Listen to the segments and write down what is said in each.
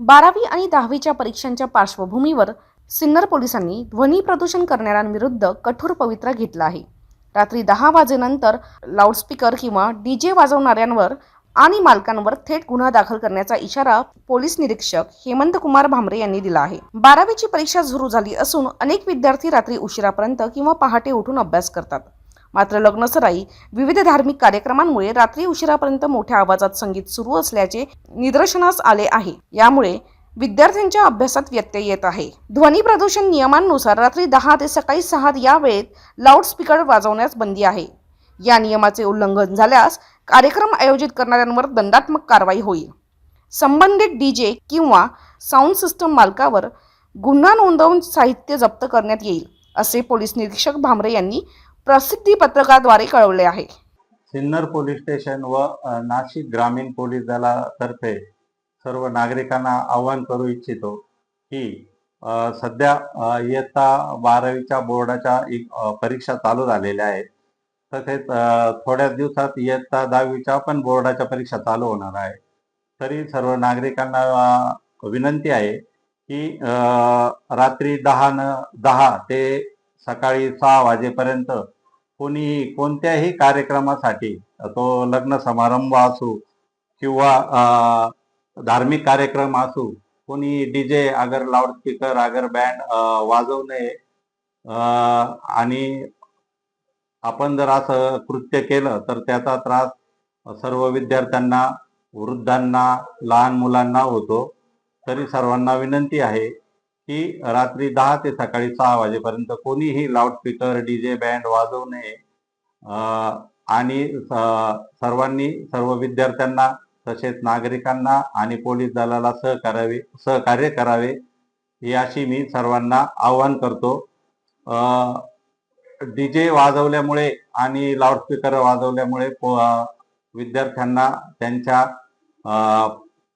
बारावी आणि दहावीच्या परीक्षांच्या पार्श्वभूमीवर सिन्नर पोलिसांनी ध्वनी प्रदूषण करणाऱ्यांविरुद्ध कठोर पवित्रा घेतला आहे. रात्री दहा वाजेनंतर लाऊडस्पीकर किंवा डी जे वाजवणाऱ्यांवर आणि मालकांवर थेट गुन्हा दाखल करण्याचा इशारा पोलीस निरीक्षक हेमंत कुमार भामरे यांनी दिला आहे. बारावीची परीक्षा सुरू झाली असून अनेक विद्यार्थी रात्री उशिरापर्यंत किंवा पहाटे उठून अभ्यास करतात. मात्र लग्नसराई विविध धार्मिक कार्यक्रमांमुळे रात्री उशिरापर्यंत मोठ्या आवाजात संगीत सुरू असल्याचे निदर्शनास आले आहे. यामुळे विद्यार्थ्यांच्या अभ्यासात व्यत्यय येत आहे. ध्वनी प्रदूषण नियमांनुसार रात्री दहा ते सकाळी सहा या वेळेत लाऊडस्पीकर वाजवण्यास बंदी आहे. या नियमाचे उल्लंघन झाल्यास कार्यक्रम आयोजित करणाऱ्यांवर दंडात्मक कारवाई होईल. संबंधित डीजे किंवा साऊंड सिस्टम मालकावर गुन्हा नोंदवून साहित्य जप्त करण्यात येईल असे पोलीस निरीक्षक भामरे यांनी प्रसिद्धी पत्रकाद्वारे कळवले आहे. सिन्नर पोलीस स्टेशन व नाशिक ग्रामीण पोलीस दलातर्फे सर्व नागरिकांना आवाहन करू इच्छितो की सध्या इयत्ता बारावीच्या बोर्डाच्या एक, परीक्षा चालू झालेल्या आहेत. तसेच थोड्याच दिवसात इयत्ता दहावीच्या पण बोर्डाच्या परीक्षा चालू होणार आहे तरी सर्व नागरिकांना विनंती आहे की रात्री दहा न दहा ते सकाळी सहा वाजेपर्यंत कोणी कोणत्याही कार्यक्रमासाठी तो लग्न समारंभ असू किंवा धार्मिक कार्यक्रम असू कोणी डीजे अगर लाऊडस्पीकर अगर बँड वाजवू नये आणि आपण जर असं कृत्य केलं तर त्याचा त्रास सर्व विद्यार्थ्यांना वृद्धांना लहान मुलांना होतो. तरी सर्वांना विनंती आहे की रात्री दहा ते सकाळी सहा वाजेपर्यंत कोणीही लाऊडस्पीकर डीजे बँड वाजवू नये. आणि स- सर्वांनी सर्व विद्यार्थ्यांना तसेच नागरिकांना आणि पोलीस दलाला सहकारावे सहकार्य करावे ही अशी मी सर्वांना आवाहन करतो. डीजे वाजवल्यामुळे आणि लाऊडस्पीकर वाजवल्यामुळे विद्यार्थ्यांना त्यांच्या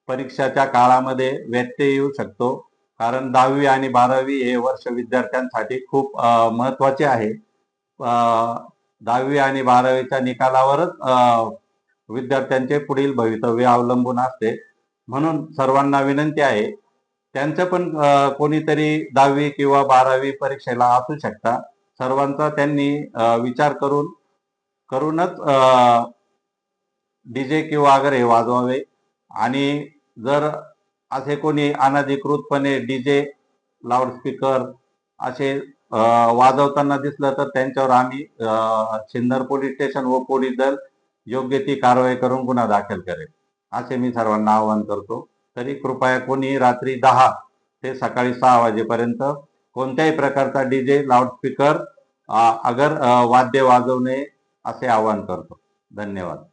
परीक्षाच्या काळामध्ये व्यत्यय येऊ शकतो. कारण दहावी आणि बारावी हे वर्ष विद्यार्थ्यांसाठी खूप महत्त्वाचे आहे. दहावी आणि बारावीच्या निकालावरच विद्यार्थ्यांचे पुढील भवितव्य अवलंबून असते. म्हणून सर्वांना विनंती आहे त्यांचं पण कोणीतरी दहावी किंवा बारावी परीक्षेला असू शकता. सर्वांचा त्यांनी विचार करून करूनच डीजे किंवा अगर वाजवावे. आणि जर असे कोणी अनधिकृतपणे डीजे लाऊडस्पीकर असे वाजवताना दिसलं तर त्यांच्यावर आम्ही सिन्नर पोलीस स्टेशन व पोलीस दल योग्य ती कारवाई करून गुन्हा दाखल करेल असे मी सर्वांना आवाहन करतो. तरी कृपया कोणी रात्री दहा ते सकाळी सहा वाजेपर्यंत कोणत्याही प्रकारचा डीजे लाऊडस्पीकर अगर वाद्य वाजवणे असे आवाहन करतो. धन्यवाद.